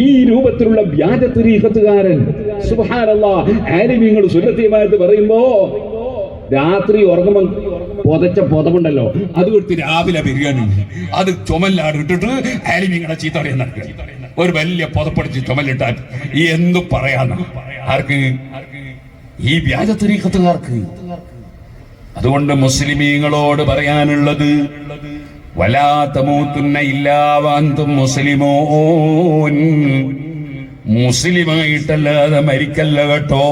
ഈ രൂപത്തിലുള്ള വ്യാജ തുരീഖത്തുകാരൻ സുബഹാനല്ലാ ആലിമീങ്ങൾ സുന്നത്തിയമായിട്ട് പറയുമ്പോ രാത്രി ഉറങ്ങുമ്പോൾ പുതച്ച പുതമുണ്ടല്ലോ അത് കൊടുത്ത് രാവിലെ ബിരിയാണി അത് ചുമല്ലാട് ഇട്ടിട്ട് ആലിമീങ്ങളെ ചീത്തറിയാൻ നടക്കുക. ഒരു വലിയ പുതപ്പടിച്ച് ചുമലിട്ടാൽ ഈ എന്തു പറയാന്ന് ആർക്ക്? ഈ വ്യാജ തുരീഖത്തുകാർക്ക് അതുകൊണ്ട് മുസ്ലിമീങ്ങളോട് പറയാനുള്ളത് വലാത്തമൂത്തുന്ന ഇല്ലാവാന്തും മുസ്ലിമോൻ. മുസ്ലിമായിട്ടല്ലാതെ മരിക്കല്ല കേട്ടോ.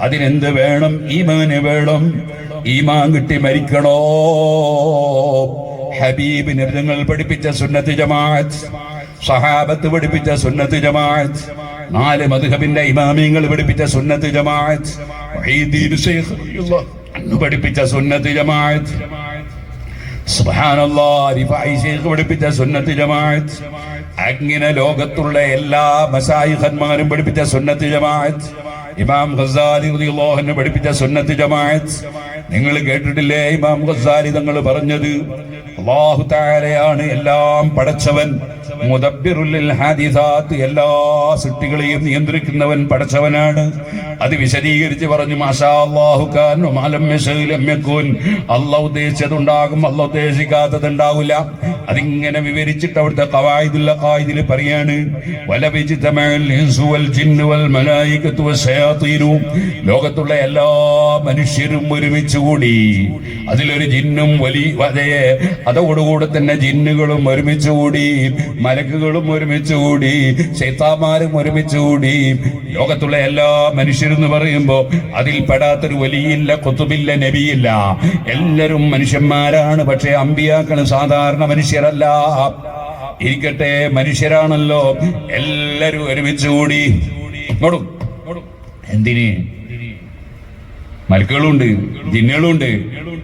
അതിനെന്ത് വേണം? ഈമാന് വേണം. ഈമാൻ കിട്ടി മരിക്കണോ? ഹബീബ് നിങ്ങൾ പഠിപ്പിച്ച സുന്നത്ത് ജമാഅത്ത് സഹാബത്ത് പഠിപ്പിച്ച സുന്നത്ത് ജമാഅത്ത് നാല് മധുഹബിന്റെ ഇമാമിങ്ങൾ പഠിപ്പിച്ച സുന്നത്ത് ജമാഅത്ത് പഠിപ്പിച്ച സുന്നത്ത് ജമാഅത്ത് ജമാഅത്ത്. അങ്ങനെ ലോകത്തുള്ള എല്ലാ മസായിഖന്മാരും പഠിപ്പിച്ച സുന്നത്ത് ജമാഅത്ത്. ഇമാം ഖസാലി റളിയല്ലാഹു അൻഹു പഠിപ്പിച്ച സുന്നത്ത് ജമാഅത്ത്. നിങ്ങൾ കേട്ടിട്ടില്ലേ ഇമാം ഖസാലി തങ്ങൾ പറഞ്ഞത്? അല്ലാഹു തആലയാണ് എല്ലാം പടച്ചവൻ മുദബ്ബിറുൽ ഹാദിസാത്ത് എല്ലാ സൃഷ്ടികളെയും നിയന്ത്രിക്കുന്നവൻ പടച്ചവനാണ്. അത് വിശദീകരിച്ച് പറഞ്ഞു മാഷാ അല്ലാഹു ഖാൻ മാലം യശഇ ലം യകുൻ. അല്ലാഹു ഉദ്ദേശിച്ചതുണ്ടാകും അല്ലാഹു ഉദ്ദേശിക്കാത്തത് ഉണ്ടാവില്ല അതിങ്ങനെ വിവരിച്ചിട്ട് അവിടുത്തെ കവായതുള്ള കായതിൽ പറയാണ് വല ലോകത്തുള്ള എല്ലാ മനുഷ്യരും ഒരുമിച്ച് കൂടി അതിലൊരു ജിന്നും അതേ അതോടുകൂടെ തന്നെ ജിന്നുകളും ഒരുമിച്ച് കൂടി മലക്കുകളും ഒരുമിച്ച് കൂടി ശൈത്താമാരും ഒരുമിച്ച് കൂടി ലോകത്തുള്ള എല്ലാ മനുഷ്യരെന്ന് പറയുമ്പോ അതിൽ പെടാത്തൊരു വലിയില്ല കൊത്തുമില്ല നബിയില്ല. എല്ലാവരും മനുഷ്യന്മാരാണ് പക്ഷേ അമ്പിയാക്കൾ സാധാരണ മനുഷ്യരല്ല. ഇരിക്കട്ടെ മനുഷ്യരാണല്ലോ. എല്ലാരും ഒരുമിച്ച് കൂടി. ഇങ്ങോട്ടും എന്തിന്? മലക്കുകളുണ്ട് ജിന്നുകളുണ്ട്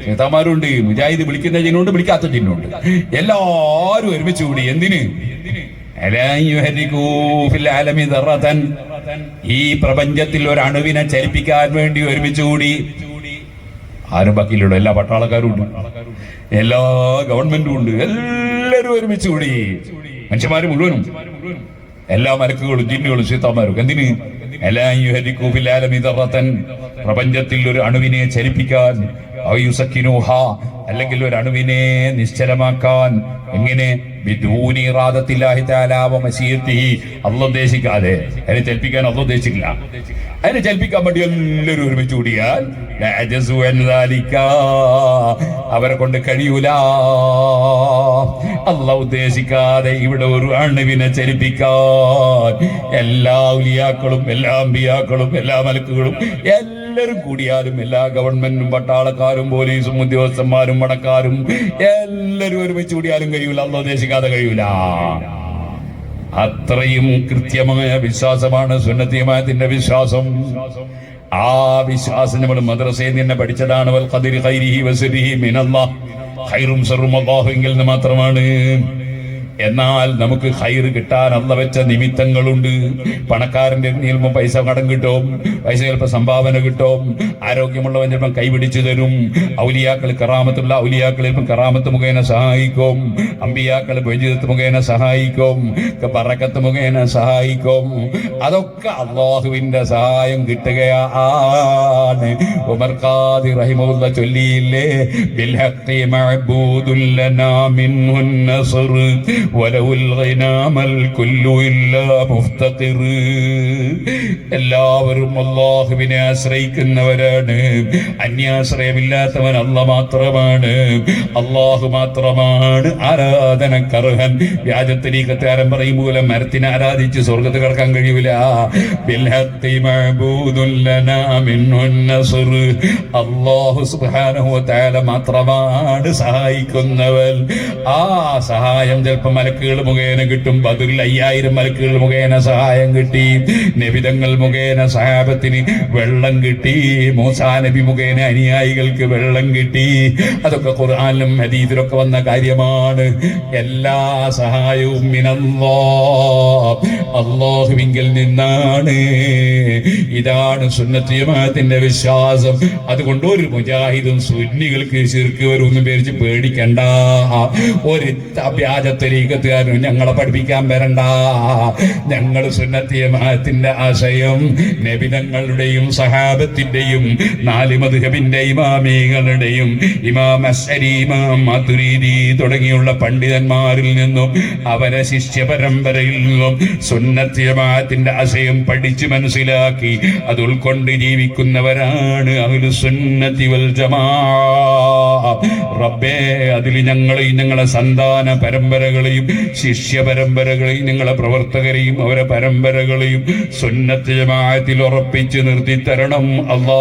നേതാമാരുണ്ട് മുജാഹിദ് വിളിക്കുന്ന ജിന്നുണ്ട് വിളിക്കാത്ത ജിന്നുണ്ട്. എല്ലാരും ഒരുമിച്ച് കൂടി. എന്തിന്. ഈ പ്രപഞ്ചത്തിൽ ഒരു അണുവിനെ ചലിപ്പിക്കാൻ വേണ്ടി ഒരുമിച്ച് കൂടി. ആരും ബാക്കിയില്ലല്ലോ എല്ലാ പട്ടാളക്കാരും ഉണ്ട്. എല്ലാ ഗവൺമെന്റും ഉണ്ട്. എല്ലാരും ഒരുമിച്ച് കൂടി. മനുഷ്യന്മാര് മുഴുവനും. എല്ലാ മലക്കുകളും ജിന്നുകളും സീത്താമാരും എന്തിന്. പ്രപഞ്ചത്തിൽ ഒരു അണുവിനെ ചലിപ്പിക്കാൻ. അല്ലെങ്കിൽ ഒരു അണുവിനെ നിശ്ചലമാക്കാൻ എങ്ങനെ? അല്ലാഹ് ഉദ്ദേശിക്കാതെ അതിനെ ചലിപ്പിക്കാൻ അല്ലാഹ് ഉദ്ദേശിക്കില്ല. അതിനെ ചലിപ്പിക്കാൻ വേണ്ടി എല്ലാവരും ഒരുമിച്ച് കൂടിയാൽ അവരെ കൊണ്ട് കഴിയൂല. അല്ല ഉദ്ദേശിക്കാതെ ഇവിടെ ഒരു അണുവിനെ ചലിപ്പിക്കാൻ എല്ലാ ഉലിയാക്കളും എല്ലാ അമ്പിയാക്കളും എല്ലാ മലക്കുകളും എല്ലാവരും കൂടിയാലും എല്ലാ ഗവൺമെന്റും പട്ടാളക്കാരും പോലീസും ഉദ്യോഗസ്ഥന്മാരും മടക്കാരും എല്ലാരും ഒരുമിച്ച് കൂടിയാലും കഴിയൂല. അന്ന് ഉദ്ദേശിക്കാതെ കഴിയൂല. അത്രയും കൃത്യമായ വിശ്വാസമാണ് സുന്നത്തിയമായത്തിന്റെ വിശ്വാസം. ആ വിശ്വാസം നമ്മൾ മദ്രസയിൽ നിന്ന് പഠിച്ചതാണ്. വൽ ഖദിർ ഖൈരിഹി വസരിഹി മിനല്ലാഹ്. ഖൈറും സറും അല്ലാഹുവിൽ നിന്ന് മാത്രമാണ്. എന്നാൽ നമുക്ക് ഹൈർ കിട്ടാൻ അല്ല വെച്ച നിമിത്തങ്ങളുണ്ട്. പണക്കാരന്റെ ചിലപ്പോൾ പൈസ കടം കിട്ടും. പൈസ ചിലപ്പോൾ സംഭാവന കിട്ടും. ആരോഗ്യമുള്ളവൻ ചിലപ്പം കൈപിടിച്ചു തരും. ഔലിയാക്കൾ കറാമത്തുള്ള ഔലിയാക്കൾ ചിലപ്പം കറാമത്ത് മുഖേന സഹായിക്കും. അമ്പിയാക്കൾ ബജിതത്ത് മുഖേന സഹായിക്കും. പറക്കത്ത് മുഖേന സഹായിക്കും. അതൊക്കെ അള്ളാഹുവിന്റെ സഹായം കിട്ടുകയാണ്. ഉമർ ഖാദി റഹിമുള്ള ചൊല്ലിയില്ലേ ലനാ വലൗൽ ഗനാമൽ الكل ഇല്ലാ مفتقر. എല്ലാവരും അള്ളാഹുവിനെ ആശ്രയിക്കുന്നവരാണ്. അന്യാശ്രയമില്ലാത്തവൻ അല്ല മാത്രമാണ്. അള്ളാഹു മാത്രമാണ് ആരാധനക്കർഹൻ. വ്യാജത്തിനീക്കത്താരം പറയും മൂലം മരത്തിനെ ആരാധിച്ച് സ്വർഗത്ത് കിടക്കാൻ കഴിയൂല. സുബ്ഹാനഹു വ തആല മാത്രമാണ് സഹായിക്കുന്നവൻ. ആ സഹായം ചിലപ്പോൾ മലക്കുകൾ മുഖേന കിട്ടും. ബദറിൽ അയ്യായിരം മലക്കുകൾ മുഖേന സഹായം കിട്ടി. നബിതങ്ങൾ മുഖേന സഹാബത്തിന് വെള്ളം കിട്ടി. മൂസാ നബി മുഖേന അനുയായികൾക്ക് വെള്ളം കിട്ടി. അതൊക്കെ ഖുർആനിലും ഹദീസിലൊക്കെ വന്ന കാര്യമാണ്. എല്ലാ സഹായവും അള്ളാഹുവിങ്കിൽ നിന്നാണ്. ഇതാണ് സുന്നത്തിയമാത്തിന്റെ വിശ്വാസം. അതുകൊണ്ട് ഒരു മുജാഹിദും സുന്നികൾക്ക് ശിർക്ക് വരുമെന്ന് പേരിച്ച് പേടിക്കണ്ട. ഒരു വ്യാജത്തരീക്കത്തുകാരനും ഞങ്ങളെ പഠിപ്പിക്കാൻ വരണ്ട. ഞങ്ങൾ സുന്നത്തിയമാത്തിന്റെ ആശയം നബിതങ്ങളുടെയും സഹാബത്തിന്റെയും നാല് മധുഹബിന്റെ ഇമാമികളുടെയും ഇമാം അശ്വരി ഇമാം മധുരീതി തുടങ്ങിയുള്ള പണ്ഡിതന്മാരിൽ നിന്നും അവരെ ശിഷ്യ പരമ്പരയിൽ നിന്നും സുന്നത്ത് ആശയം പഠിച്ച് മനസ്സിലാക്കി അത് ഉൾക്കൊണ്ട് ജീവിക്കുന്നവരാണ് സുന്നത്തി വൽ ജമാ. റബ്ബേ അതിൽ ഞങ്ങളെയും ഞങ്ങളെ സന്താന പരമ്പരകളെയും ശിഷ്യ പരമ്പരകളെയും ഞങ്ങളെ പ്രവർത്തകരെയും അവരെ പരമ്പരകളെയും സുന്നത്ത് ഉറപ്പിച്ച് നിർത്തി തരണം അല്ലാ